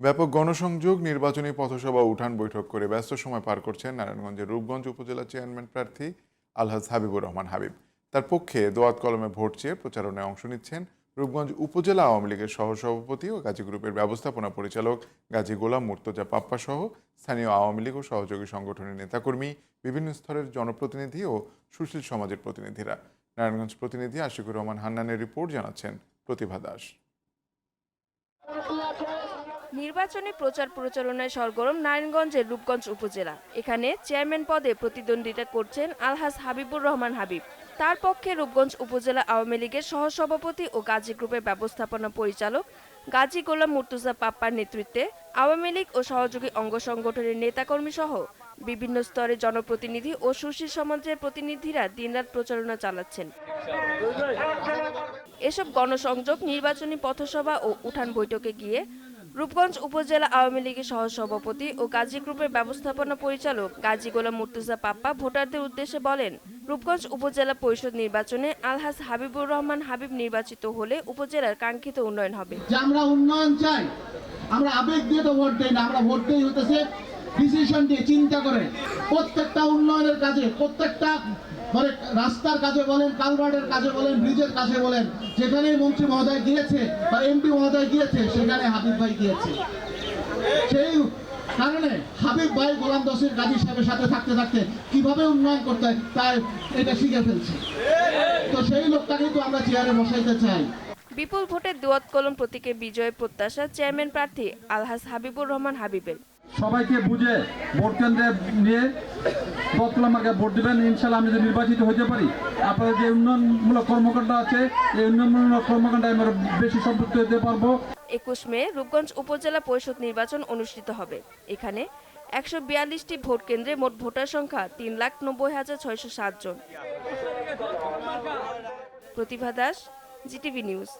ব্যাপক গণসংযোগ, নির্বাচনী পথসভা, উঠান বৈঠক করে ব্যস্ত সময় পার করছেন নারায়ণগঞ্জের রূপগঞ্জ উপজেলা চেয়ারম্যান প্রার্থী আলহাজ হাবিবুর রহমান হাবিব। তার পক্ষে দোয়াত কলমে ভোট চেয়ে প্রচারণায় অংশ নিচ্ছেন রূপগঞ্জ উপজেলা আওয়ামী লীগের সহসভাপতি ও গাজী গ্রুপের ব্যবস্থাপনা পরিচালক গাজী গোলাম মুর্তজা পাপ্পা সহ স্থানীয় আওয়ামী লীগ ও সহযোগী সংগঠনের নেতাকর্মী, বিভিন্ন স্তরের জনপ্রতিনিধি ও সুশীল সমাজের প্রতিনিধিরা। নারায়ণগঞ্জ প্রতিনিধি আশিকুর রহমান হান্নানের রিপোর্ট জানাচ্ছেন প্রতিভা দাস। নির্বাচনী প্রচার প্রচারণায় সরগরম নারায়ণগঞ্জের রূপগঞ্জ উপজেলা। এখানে চেয়ারম্যান পদে প্রতিদ্বন্দ্বিতা করছেন আলহাজ হাবিবুর রহমান হাবিব। তার পক্ষে রূপগঞ্জ উপজেলা আওয়ামী লীগের সহসভাপতি ও গাজী গ্রুপের ব্যবস্থাপনা পরিচালক গাজী গোলাম মুর্তুজা পাপ্পার নেতৃত্বে আওয়ামী লীগ ও সহযোগী অঙ্গ সংগঠনের নেতাকর্মী সহ বিভিন্ন স্তরের জনপ্রতিনিধি ও সুশীল সমাজের প্রতিনিধিরা দিনরাত প্রচারণা চালাচ্ছেন। এসব গণসংযোগ, নির্বাচনী পথসভা ও উঠান বৈঠকে গিয়ে রূপগঞ্জ উপজেলা আওয়ামী লীগের সহসভাপতি ও গাজী গ্রুপের ব্যবস্থাপনা পরিচালক গাজী গোলাম মুর্তুজা পাপ্পা ভোটারদের উদ্দেশ্যে বলেন, রূপগঞ্জ উপজেলা পরিষদ নির্বাচনে আলহাজ হাবিবুর রহমান হাবিব নির্বাচিত হলে উপজেলার কাঙ্ক্ষিত উন্নয়ন হবে। আমরা উন্নয়ন চাই, আমরা আবেগ দিয়ে তো ভোট দেই না, আমরা ভোট দেই হতেছে ডিসিশন দিয়ে চিন্তা করে। প্রত্যেকটা উন্নয়নের কাজে প্রত্যেকটা মানে রাস্তার কাজে বলেন, কালভার্টের কাজে বলেন, ব্রিজের কাজে বলেন যেখানে মন্ত্রী মহোদয় গিয়েছে বা এমপি মহোদয় গিয়েছে, সেখানে হাবিব ভাই গিয়েছে। সেই কারণে হাবিব ভাই গোলাম দশের গাজী সাহেবের সাথে থাকতে থাকতে কীভাবে উন্নয়ন করতে হয়, তাই এটা শিখে ফেলছে। তো সেই লোকটাকেই তো আমরা চেয়ারে বসাইতে চাই। বিপুল ভোটে দুয়াত কলম প্রতীকে বিজয় প্রত্যাশা চেয়ারম্যান প্রার্থী আলহাজ হাবিবুর রহমান হাবিবের। সবাইকে বুঝে ভোট কেন্দ্রে নিয়ে বদলা মার্কে ভোট দেবেন। ইনশাল্লাহ আমি যদি নির্বাচিত হতে পারি, আপনাদের যে উন্নয়নমূলক কর্মকাণ্ড আছে, এই উন্নয়নমূলক কর্মকাণ্ডে আমরা বেশি সম্পৃক্ত হতে পারব। একুশ মে রূপগঞ্জ উপজেলা পরিষদ নির্বাচন অনুষ্ঠিত হবে। এখানে একশো বিয়াল্লিশটি ভোট কেন্দ্রে মোট ভোটার সংখ্যা তিন লাখ নব্বই হাজার ছয়শো সাত জন। Pratibha Das, GTV news.